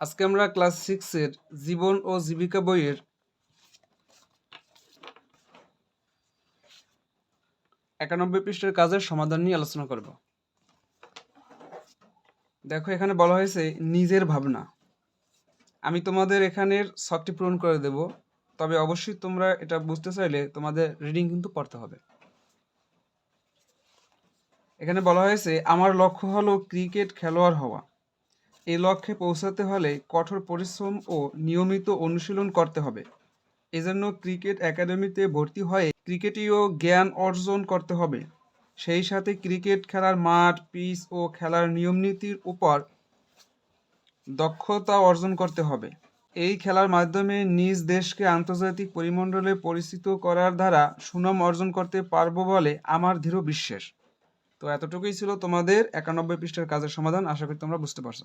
আজকে আমরা ক্লাস সিক্সের জীবন ও জীবিকা বইয়ের একানব্বই পৃষ্ঠের কাজের সমাধান নিয়ে আলোচনা করব। দেখো এখানে বলা হয়েছে নিজের ভাবনা। আমি তোমাদের এখানের শখটি পূরণ করে দেব, তবে অবশ্যই তোমরা এটা বুঝতে চাইলে তোমাদের রিডিং কিন্তু পড়তে হবে। এখানে বলা হয়েছে, আমার লক্ষ্য হলো ক্রিকেট খেলোয়াড় হওয়া। এই লক্ষ্যে পৌঁছাতে হলে কঠোর পরিশ্রম ও নিয়মিত অনুশীলন করতে হবে। এজন্য ক্রিকেট একাডেমিতে ভর্তি হয়ে ক্রিকেটীয় জ্ঞান অর্জন করতে হবে। সেই সাথে ক্রিকেট খেলার মাঠ, পিচ ও খেলার নিয়মনীতির উপর দক্ষতা অর্জন করতে হবে। এই খেলার মাধ্যমে নিজ দেশকে আন্তর্জাতিক পরিমণ্ডলে পরিচিত করার দ্বারা সুনাম অর্জন করতে পারব বলে আমার দৃঢ় বিশ্বাস। তো এতটুকুই ছিল তোমাদের একানব্বই পৃষ্ঠার কাজের সমাধান। আশা করি তোমরা বুঝতে পারছ।